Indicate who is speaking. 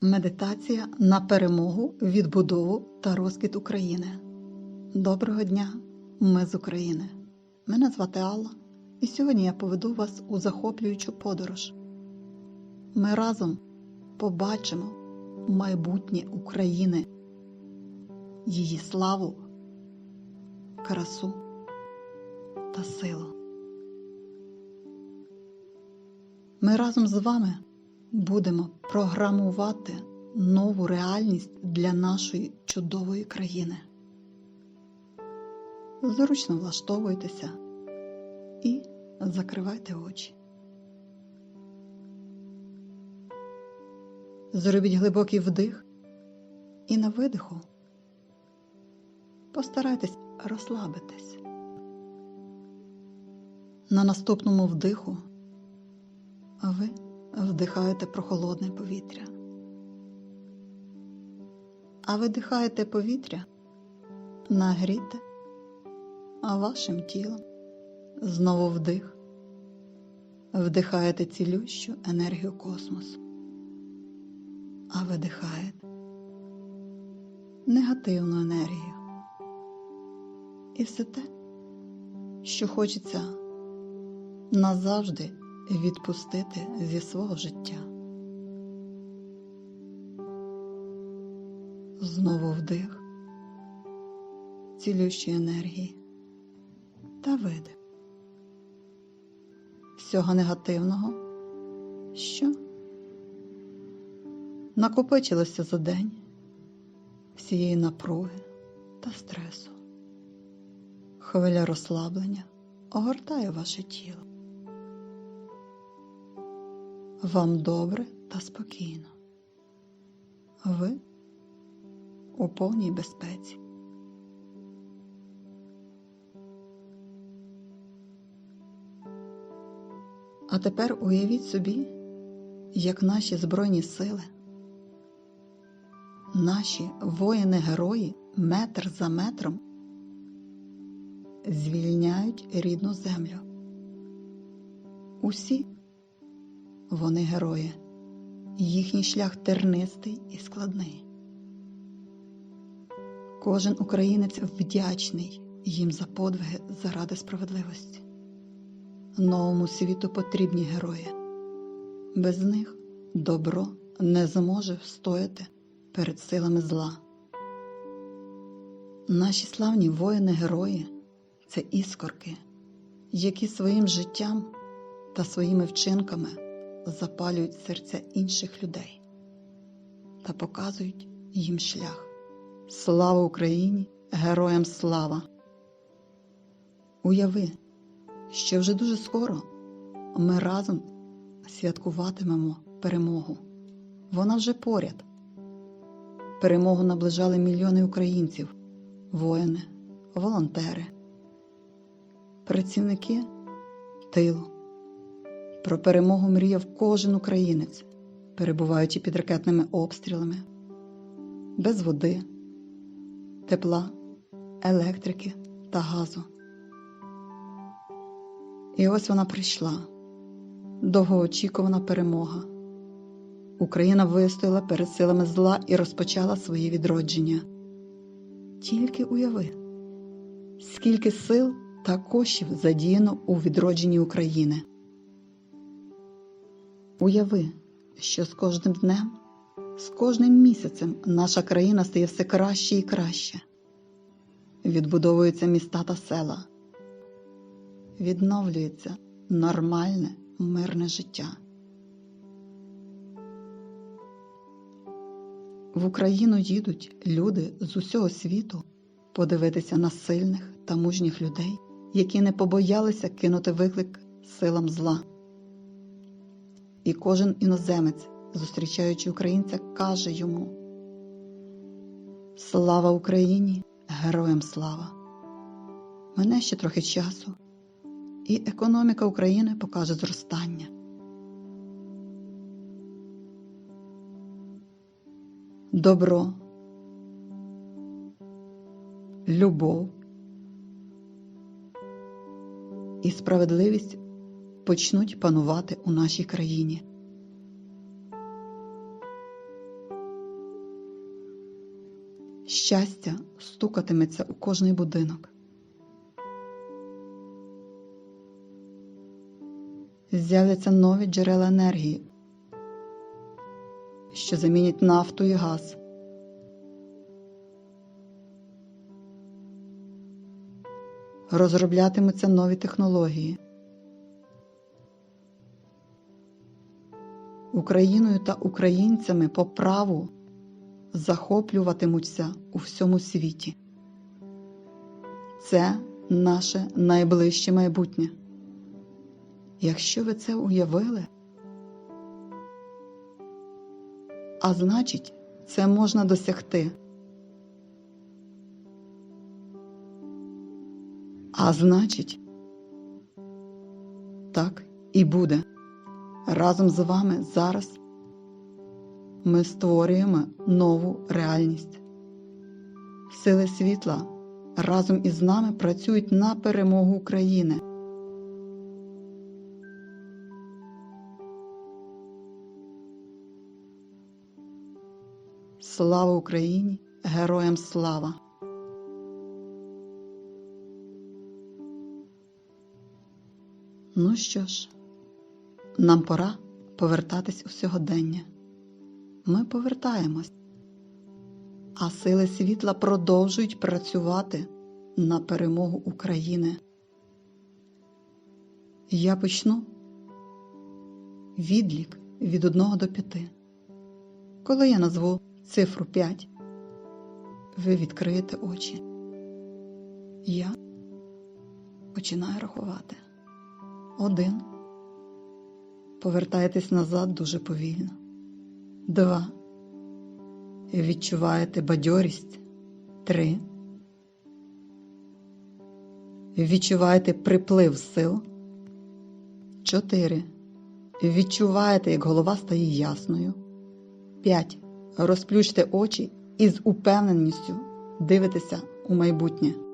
Speaker 1: Медитація на перемогу, відбудову та розквіт України. Доброго дня! Ми з України. Мене звати Алла, і сьогодні я поведу вас у захоплюючу подорож. Ми разом побачимо майбутнє України, її славу, красу та силу. Ми разом з вами будемо програмувати нову реальність для нашої чудової країни. Зручно влаштовуйтеся і закривайте очі. Зробіть глибокий вдих і на видиху постарайтесь розслабитись. На наступному вдиху ви вдихаєте прохолодне повітря. А видихаєте повітря, нагріте, а вашим тілом знову вдих, вдихаєте цілющу енергію космосу, а видихаєте негативну енергію. І все те, що хочеться назавжди відпустити зі свого життя. Знову вдих цілющої енергії та видих всього негативного, що накопичилося за день всієї напруги та стресу. Хвиля розслаблення огортає ваше тіло. Вам добре та спокійно. Ви у повній безпеці. А тепер уявіть собі, як наші Збройні сили, наші воїни-герої метр за метром звільняють рідну землю. Усі вони герої, їхній шлях тернистий і складний. Кожен українець вдячний їм за подвиги заради справедливості. Новому світу потрібні герої. Без них добро не зможе встояти перед силами зла. Наші славні воїни-герої це іскорки, які своїм життям та своїми вчинками запалюють серця інших людей та показують їм шлях. Слава Україні! Героям слава! Уяви, що вже дуже скоро ми разом святкуватимемо перемогу. Вона вже поряд. Перемогу наближали мільйони українців, воїни, волонтери, працівники тилу. Про перемогу мріяв кожен українець, перебуваючи під ракетними обстрілами, без води, тепла, електрики та газу. І ось вона прийшла довгоочікувана перемога. Україна вистояла перед силами зла і розпочала своє відродження. Тільки уяви, скільки сил та коштів задіяно у відродженні України. Уяви, що з кожним днем, з кожним місяцем наша країна стає все краще і краще. Відбудовуються міста та села, відновлюється нормальне мирне життя. В Україну їдуть люди з усього світу подивитися на сильних та мужніх людей, які не побоялися кинути виклик силам зла. І кожен іноземець, зустрічаючи українця, каже йому: Слава Україні! Героям слава! Мене ще трохи часу, і економіка України покаже зростання. Добро, любов і справедливість почнуть панувати у нашій країні. Щастя стукатиметься у кожний будинок. З'являться нові джерела енергії, що замінять нафту і газ. Розроблятимуться нові технології. Україною та українцями по праву захоплюватимуться у всьому світі. Це наше найближче майбутнє. Якщо ви це уявили, а значить, це можна досягти. А значить, так і буде. Разом з вами зараз ми створюємо нову реальність. Сили світла разом із нами працюють на перемогу України. Слава Україні! Героям слава! Ну що ж, нам пора повертатись у сьогодення. Ми повертаємось, а сили світла продовжують працювати на перемогу України. Я почну відлік від 1 до 5. Коли я назву цифру 5, ви відкриєте очі. Я починаю рахувати. Один. Повертаєтесь назад дуже повільно. Два. Відчуваєте бадьорість. Три. Відчуваєте приплив сил. Чотири. Відчуваєте, як голова стає ясною. П'ять. Розплющте очі і з упевненістю дивитеся у майбутнє.